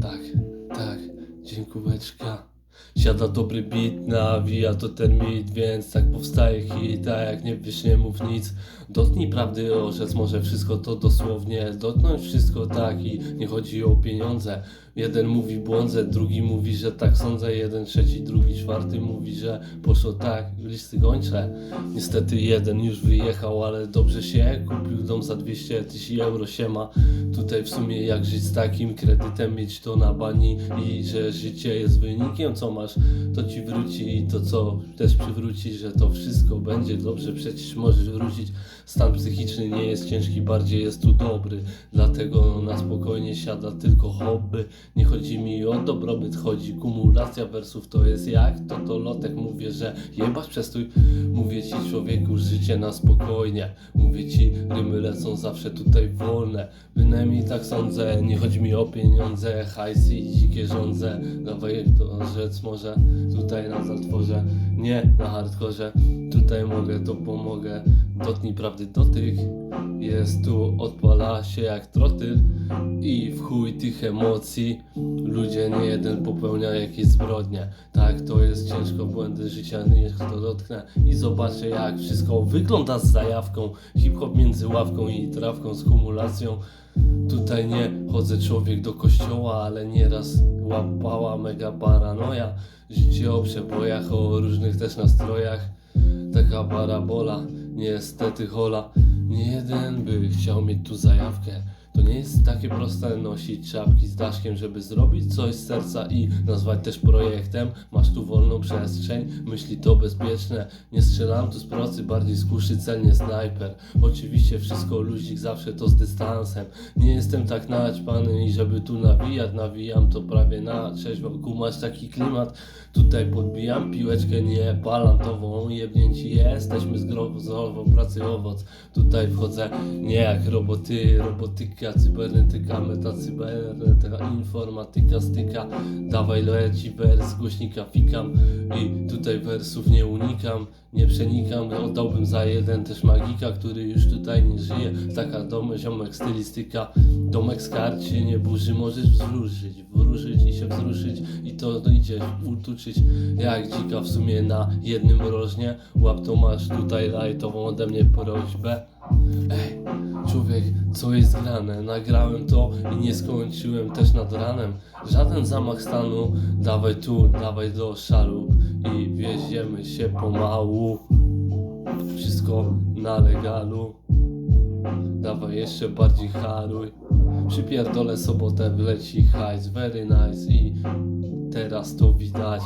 Tak, tak, dziękóweczka. Siada dobry beat, nawija to ten mit, więc tak powstaje hit, a jak nie wiesz, nie mów nic. Dotknij prawdy, orzec może wszystko to dosłownie, dotknąć wszystko tak i nie chodzi o pieniądze. Jeden mówi błądzę, drugi mówi, że tak sądzę, jeden, trzeci, drugi, czwarty mówi, że poszło tak, listy gończe. Niestety jeden już wyjechał, ale dobrze się kupił dom za 200 tysięcy euro siema. Tutaj w sumie jak żyć z takim kredytem, mieć to na bani i że życie jest wynikiem, co masz, to ci wróci i to co też przywróci, że to wszystko będzie dobrze, przecież możesz wrócić. Stan psychiczny nie jest ciężki, bardziej jest tu dobry, dlatego na spokojnie siada tylko hobby. Nie chodzi mi o dobrobyt, chodzi kumulacja wersów, to jest jak to to lotek, mówię, że jebać przestój, mówię ci człowieku, życie na spokojnie, mówię ci, rymy lecą zawsze tutaj wolne, bynajmniej tak sądzę, nie chodzi mi o pieniądze, hajsy i dzikie żądze, dawaj to rzec może, tutaj na zatworze, nie na hardkorze, tutaj mogę, to pomogę, dotknij prawdy dotyk, jest tu, odpala się jak trotyl i w chuj tych emocji ludzie nie jeden popełnia jakieś zbrodnie. Tak, to jest ciężko, błędy życia niech to dotknę i zobaczę jak wszystko wygląda z zajawką. Hip-hop między ławką i trawką z kumulacją. Tutaj nie chodzę człowiek do kościoła, ale nieraz łapała mega paranoja. Życie o przebojach, o różnych też nastrojach. Taka parabola, niestety hola. Nie jeden by chciał mieć tu zajawkę. To nie jest takie proste nosić czapki z daszkiem, żeby zrobić coś z serca i nazwać też projektem. Masz tu wolną przestrzeń, myśli to bezpieczne. Nie strzelam tu z procy, bardziej z kuszy celnie snajper. Oczywiście wszystko luzik, zawsze to z dystansem. Nie jestem tak naćpany i żeby tu nawijać, nawijam to prawie na trzeźwo. Kumasz taki klimat, tutaj podbijam piłeczkę, nie palantową. Jebnięci jesteśmy z grozową pracy owoc. Tutaj wchodzę nie jak roboty, robotyka, cybernetyka, metacybernetyka, informatyka, styka. Dawaj leci wers, głośnika fikam i tutaj wersów nie unikam, nie przenikam. Oddałbym za jeden też magika, który już tutaj nie żyje. Taka dom, ziomek, stylistyka, domek z nie burzy, możesz wzruszyć, wróżyć i się wzruszyć i to idzie utuczyć jak dzika w sumie na jednym rożnie. Łap to masz tutaj lajtową ode mnie prośbę. Ej, człowiek, co jest grane? Nagrałem to i nie skończyłem też nad ranem. Żaden zamach stanu, dawaj tu, dawaj do szaru i wieziemy się pomału. Wszystko na legalu. Dawaj jeszcze bardziej haruj. Przypierdolę sobotę, wleci hajs, very nice i teraz to widać.